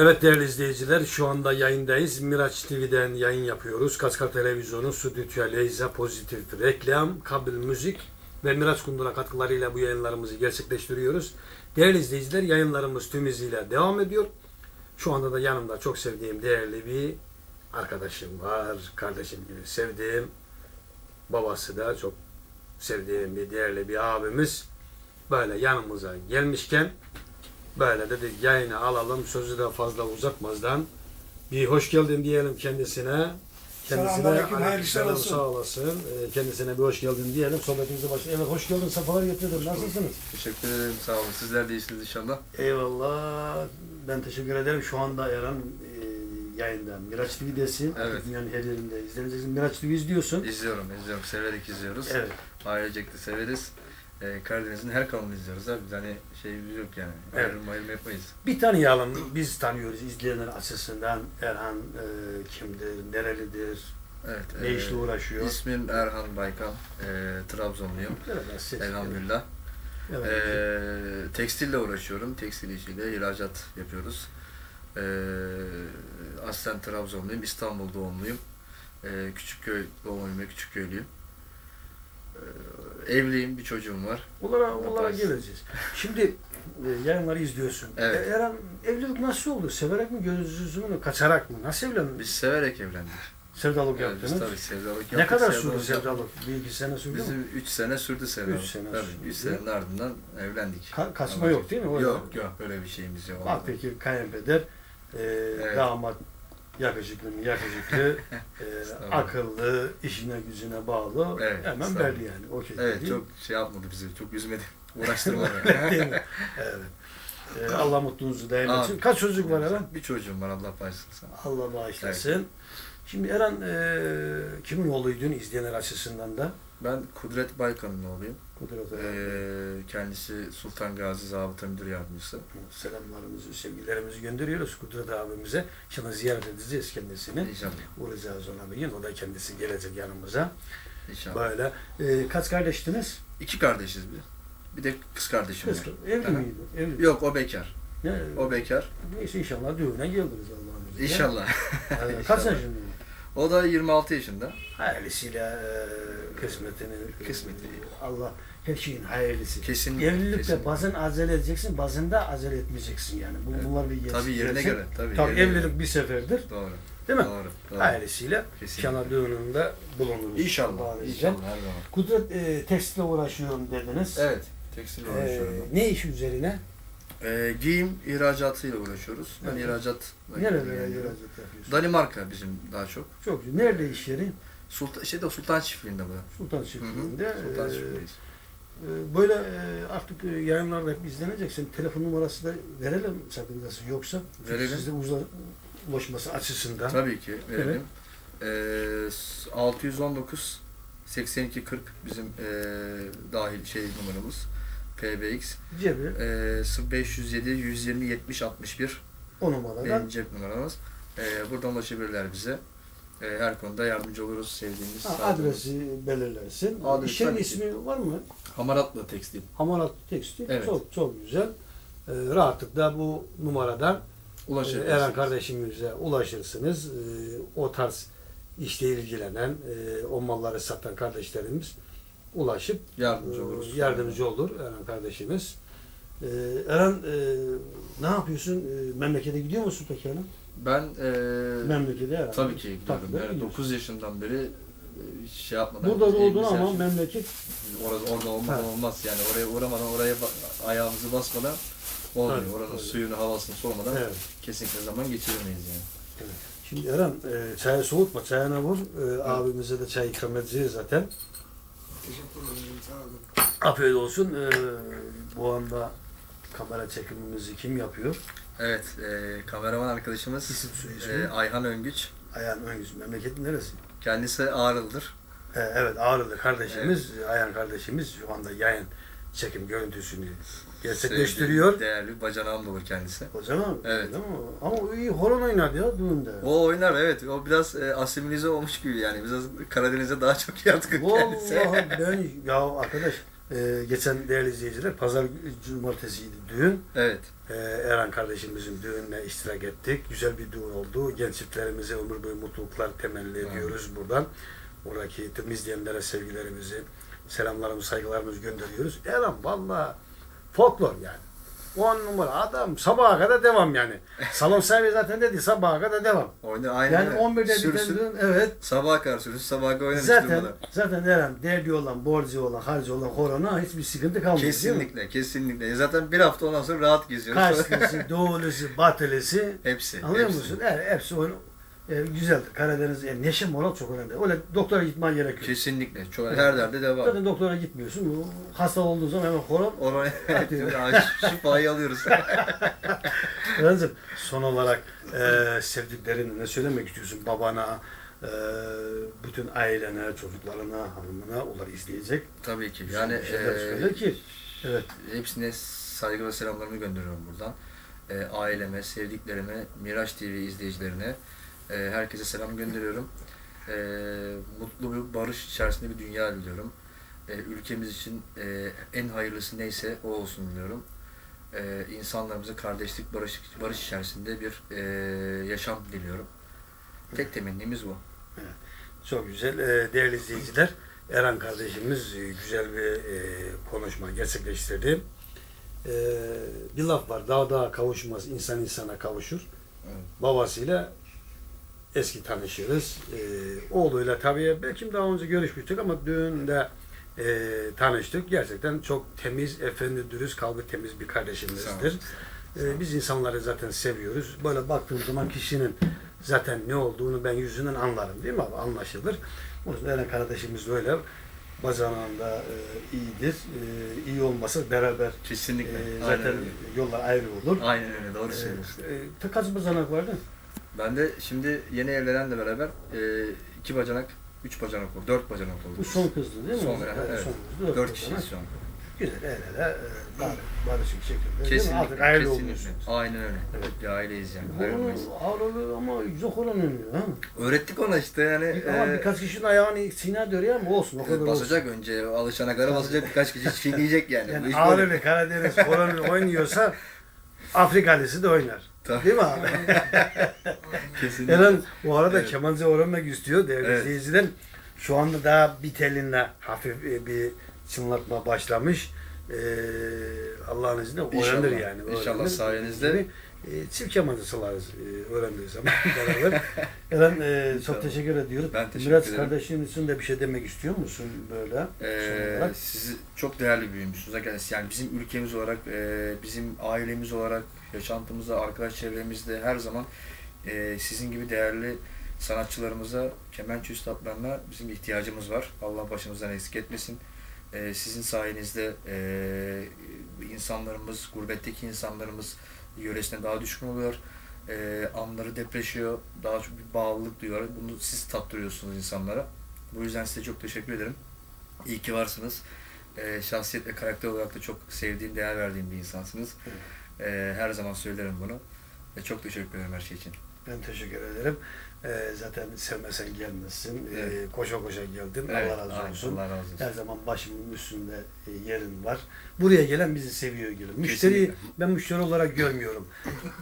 Evet değerli izleyiciler şu anda yayındayız. Miraç TV'den yayın yapıyoruz. Kaskar Televizyonu, Stüdyo Leyza Pozitif Reklam, Kabil Müzik ve Miraç Kundura katkılarıyla bu yayınlarımızı gerçekleştiriyoruz. Değerli izleyiciler yayınlarımız tüm hızıyla devam ediyor. Şu anda da yanımda çok sevdiğim değerli bir arkadaşım var. Kardeşim gibi sevdiğim. Babası da çok sevdiğim bir değerli bir abimiz. Böyle yanımıza gelmişken Böyle dedik yayını alalım sözü de fazla uzatmazdan bir hoş geldin diyelim kendisine. Kendisine işler olsun. sağ olasın. Ee, Kendisine bir hoş geldin diyelim. Sohbetimize başlayalım. Evet hoş geldin. Sefalar getirdin. Nasılsınız? Teşekkür ederim sağ olun. Sizler de iyisiniz inşallah. Eyvallah. Ben teşekkür ederim. Şu anda Eren e, yayında. Miraç TV'desin. Evet. Dünyanın her yerinde izleneceksin. Miraç TV izliyorsun. İzliyorum, izliyorum. Severek izliyoruz. Evet. Ailecek de severiz. Ee, Karadeniz'in her kanalını izliyoruz abi. Biz hani şeyimiz yok yani. Evet. Ayrım ayrım yapmayız. Bir tanıyalım. Biz tanıyoruz izleyenler açısından. Erhan e, kimdir, nerelidir, Evet. ne ee, işle uğraşıyor. İsmim Erhan Baykan. Ee, Trabzonluyum. Evet, Elhamdülillah. Evet. Ee, tekstille uğraşıyorum. Tekstil işiyle ihracat yapıyoruz. Ee, aslen Trabzonluyum. İstanbul doğumluyum. Ee, Küçükköy doğumluyum ve Küçükköylüyüm. Ee, evliyim. Bir çocuğum var. Onlara, onlara geleceğiz. Şimdi e, yayınları izliyorsun. Evet. E, Eren evlilik nasıl oldu? Severek mi, gözünü mü, kaçarak mı? Nasıl evlendin? Biz severek evlendik. Sevdalık Evet, biz yaptınız. tabii sevdalık yaptık. ne kadar sürdü sevdalık? Bir iki sene sürdü mü? Bizim 3 sene sürdü sevdalık. Üç sene Tabii sürdü. 3 senenin ardından evlendik. Ka- kaçma Ama- yok değil mi? O Yok yok öyle bir şeyimiz yok. Bak peki kayınpeder, e, damat yakışıklı mı yakışıklı, e, akıllı, işine gücüne bağlı. Evet, Hemen belli yani. Okey. Evet değil. çok şey yapmadı bizi. Çok üzmedi. Uğraştırmadı. Değil mi? evet. E, Allah mutluluğunuzu daim etsin. Kaç çocuk var Eren? Bir çocuğum var Allah bağışlasın. Allah bağışlasın. Şimdi Eren e, kimin oğluydun izleyenler açısından da? Ben Kudret Baykan'ın oğluyum. Kudret Ee, kendisi Sultan Gazi Zabıta Müdür Yardımcısı. Selamlarımızı, sevgilerimizi gönderiyoruz Kudret abimize. Şimdi ziyaret edeceğiz kendisini. İnşallah. Uğrayacağız ona bir gün. O da kendisi gelecek yanımıza. İnşallah. Böyle. E, kaç kardeştiniz? İki kardeşiz biz. Bir de kız kardeşim Kız. var. Evli Aha. miydi? Evli. Yok o bekar. Ne? O bekar. Neyse inşallah düğüne geliriz Allah'ın izniyle. İnşallah. Ee, kaç sen şimdi? O da 26 yaşında. Hayırlısıyla e, kısmetini, Kısmeti. Allah her şeyin hayırlısı. Kesinlikle. Evlilikte kesinlikle. bazen acele edeceksin, bazen de acele etmeyeceksin yani. Bu, Evet. Bunlar bir gerçek. Tabii yerine göre. Tabii, Tabii yerine evlilik göre. bir seferdir. Doğru. Değil mi? Doğru. doğru. Kesinlikle. Kenan düğününde bulunuruz. İnşallah. İzniyle. İnşallah her zaman. Kudret e, tekstle uğraşıyorum dediniz. Evet. Tekstille E, uğraşıyorum. ne iş üzerine? Ee, giyim ihracatıyla uğraşıyoruz. Ben Evet. ihracat. Nerelere ihracat yapıyorsun? Danimarka bizim daha çok. Çok güzel. Nerede iş yeri? Sultan, şeyde Sultan Çiftliği'nde bu. Sultan Hı hı. Çiftliği'nde. Sultan E, Çiftliği'yiz. e, böyle e, artık e, yayınlarda hep izlenecek. Senin telefon numarası da verelim sakıncası yoksa. Verelim. Sizde ulaşması açısından. Tabii ki verelim. Ee, s- 619 82 40 bizim ee, dahil şey numaramız. PBX. Cebi Ee, 507 120 70 61 o numaradan. benim cep numaramız. Ee, buradan ulaşabilirler bize. Ee, her konuda yardımcı oluruz sevdiğimiz. Ha, adresi belirlersin. Adres İş yerinin tabii ki. ismi var mı? Hamaratlı tekstil. Hamarat Tekstil. Evet. Çok çok güzel. E, rahatlıkla bu numaradan e, Ulaşabilirsiniz. Eren kardeşimize ulaşırsınız. E, o tarz işle ilgilenen, e, o malları satan kardeşlerimiz ulaşıp Yardımcı e, oluruz. yardımcı olur Eren kardeşimiz. E, Eren e, ne yapıyorsun? E, memlekete gidiyor musun peki Eren? Ben ee, Memlekete herhalde. tabii ki gidiyorum. Tabii, Yani gidiyorsun. 9 yaşından beri ee, hiç şey yapmadan. Burada doğdun ama şey- memleket Orada, orada olmadan Ha. olmaz yani oraya uğramadan oraya ayağımızı basmadan olmuyor. Tabii, Oranın tabii. suyunu havasını sormadan evet. kesinlikle zaman geçiremeyiz yani. Şimdi Eren e, çayı soğutma, çayına vur. E, abimize de çay ikram edeceğiz zaten. Teşekkür ederim. Sağ olun. Afiyet olsun. E, bu anda kamera çekimimizi kim yapıyor? Evet, e, kameraman arkadaşımız İsim e, Ayhan Öngüç. Ayhan Öngüz. Memleketin neresi? Kendisi Ağrılı'dır. E, evet Ağrılı kardeşimiz, Ayhan kardeşimiz şu anda yayın çekim görüntüsünü gerçekleştiriyor. Değerli bir bacanağım da olur kendisi. Zaman Evet. değil mi? Ama o iyi horon oynadı ya düğünde. O oynar evet. O biraz e, asimilize olmuş gibi yani. Biraz Karadeniz'e daha çok yatkın kendisi. Vallahi ben ya arkadaş Ee, geçen değerli izleyiciler, pazar cumartesiydi düğün. Evet. Ee, Eren kardeşimizin düğününe iştirak ettik. Güzel bir düğün oldu. Genç çiftlerimize ömür boyu mutluluklar temelli ediyoruz buradan. Oradaki tüm izleyenlere sevgilerimizi, selamlarımızı, saygılarımızı gönderiyoruz. Eren valla folklor yani. On numara adam sabaha kadar devam yani. Salon sahibi zaten dedi sabaha kadar devam. Oyna aynen Yani öyle. 11'de biten Sürüsün. düğün evet. Sabaha kadar sürüsün. Sabaha kadar oynarız Zaten zaten Eren derdi olan, borcu olan, harcı olan korona hiçbir sıkıntı kalmıyor. Kesinlikle, kesinlikle. Zaten bir hafta ondan sonra rahat geziyoruz. Karşılısı, doğulusu, batılısı hepsi. Anlıyor hepsi. musun? Evet, hepsi oyun e, güzeldir. Karadeniz yani neşe moral çok önemli. Öyle doktora gitmen gerekiyor. Kesinlikle. Çok her derde devam. Zaten doktora gitmiyorsun. Hasta olduğun zaman hemen koron. Oraya Atıyor. şifayı alıyoruz. Eren'cim son olarak e, sevdiklerini ne söylemek istiyorsun? Babana, e, bütün ailene, çocuklarına, hanımına onlar izleyecek. Tabii ki. Yani e, ki. Evet. hepsine saygı ve selamlarımı gönderiyorum buradan. E, aileme, sevdiklerime, Miraç TV izleyicilerine e, herkese selam gönderiyorum. E, mutlu bir barış içerisinde bir dünya diliyorum. E, ülkemiz için e, en hayırlısı neyse o olsun diliyorum. E, insanlarımıza kardeşlik, barış, barış içerisinde bir e, yaşam diliyorum. Tek temennimiz bu. Çok güzel. Ee, değerli izleyiciler, Eren kardeşimiz e, güzel bir e, konuşma gerçekleştirdi. Ee, bir laf var, dağ dağa kavuşmaz, insan insana kavuşur. Evet. Babasıyla eski tanışırız. Ee, oğluyla tabii belki daha önce görüşmüştük ama düğünde e, tanıştık. Gerçekten çok temiz, efendi, dürüst, kalbi temiz bir kardeşimizdir. Ee, biz insanları zaten seviyoruz. Böyle baktığım zaman kişinin zaten ne olduğunu ben yüzünden anlarım değil mi abi? Anlaşılır. O yüzden Eren kardeşimiz böyle bacağında e, iyidir. E, iyi olmasa beraber Kesinlikle. e, Aynen zaten öyle. yollar ayrı olur. Aynen öyle. Doğru E, söylüyorsun. e, kaç bacanak vardı? Ben de şimdi yeni evlenenle beraber e, iki bacanak, üç bacanak oldu, dört bacanak oldu. Bu son kızdı değil mi? Son, evet. son kızdı. Dört bacanak. kişiyiz şu an. Güzel el ele e, bar- barışık şekilde. Kesinlikle. Artık kesinlikle. olmuşsunuz. Aynen öyle. Evet. Bir aileyiz yani. Ayrılmayız. Ağırlığı ama güzel olan oynuyor ha. Öğrettik ona işte yani. Ama e, birkaç kişinin ayağını sinir dörüyor ama olsun o kadar e, olsun. basacak önce alışana kadar basacak birkaç kişi çiğneyecek yani. Yani Ağrılı. Karadeniz kolonu oynuyorsa Afrikalısı da oynar. Tabii. Mi abi? Kesinlikle. Eren bu arada Evet. kemancı öğrenmek istiyor değerli Evet. izleyiciler. Şu anda daha bir telinle hafif e, bir çınlatma başlamış. Ee, Allah'ın izniyle İnşallah. öğrenir yani. İnşallah öğrenir. sayenizde. Gibi, E, çift kemancı salarız e, öğrendiği zaman beraber. Eren e, çok teşekkür ediyoruz. Ben teşekkür Biraz ederim. kardeşin için de bir şey demek istiyor musun böyle? Ee, sizi çok değerli büyümüşsünüz. Hakikaten Yani bizim ülkemiz olarak, e, bizim ailemiz olarak, yaşantımızda, arkadaş çevremizde her zaman e, sizin gibi değerli sanatçılarımıza, kemençe üstadlarına bizim ihtiyacımız var. Allah başımızdan eksik etmesin. E, sizin sayenizde e, insanlarımız, gurbetteki insanlarımız yöresine daha düşkün oluyor. E, anları depreşiyor, daha çok bir bağlılık duyuyor. Bunu siz tattırıyorsunuz insanlara. Bu yüzden size çok teşekkür ederim. İyi ki varsınız. Ee, şahsiyet ve karakter olarak da çok sevdiğim, değer verdiğim bir insansınız. Ee, her zaman söylerim bunu. Ve çok teşekkür ederim her şey için. Ben teşekkür ederim. Ee, zaten sevmesen gelmezsin. Ee, Evet. koşa koşa geldin. Evet, Allah razı olsun. Allah razı olsun. Her zaman başımın üstünde e, yerin var. Buraya gelen bizi seviyor. Müşteriyi Kesinlikle. ben müşteri olarak görmüyorum.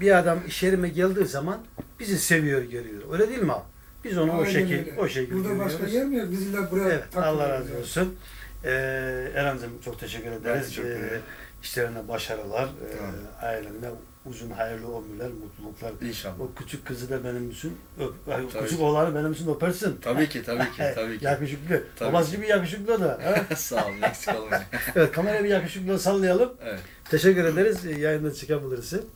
Bir adam iş yerime geldiği zaman bizi seviyor geliyor. Öyle değil mi abi? Biz onu o Aynen şekil öyle. o şekil Burada görüyoruz. başka yer mi yok? Biz illa buraya Evet, Allah razı yani. olsun. Ee, Eren'cim çok teşekkür ederiz. teşekkür ederim. işlerine başarılar, ee, Tamam. ailenle uzun hayırlı ömürler, mutluluklar. İnşallah. O küçük kızı da benim için öp, Tabii. küçük oğlanı benim için öpersin. Tabii ki, tabii ki, tabii ki. yakışıklı. Tabii Babası ki. gibi yakışıklı da. Sağ olun, eksik olmayın. evet kameraya bir yakışıklı sallayalım. Evet. Teşekkür ederiz. Yayında çıkabilirsin.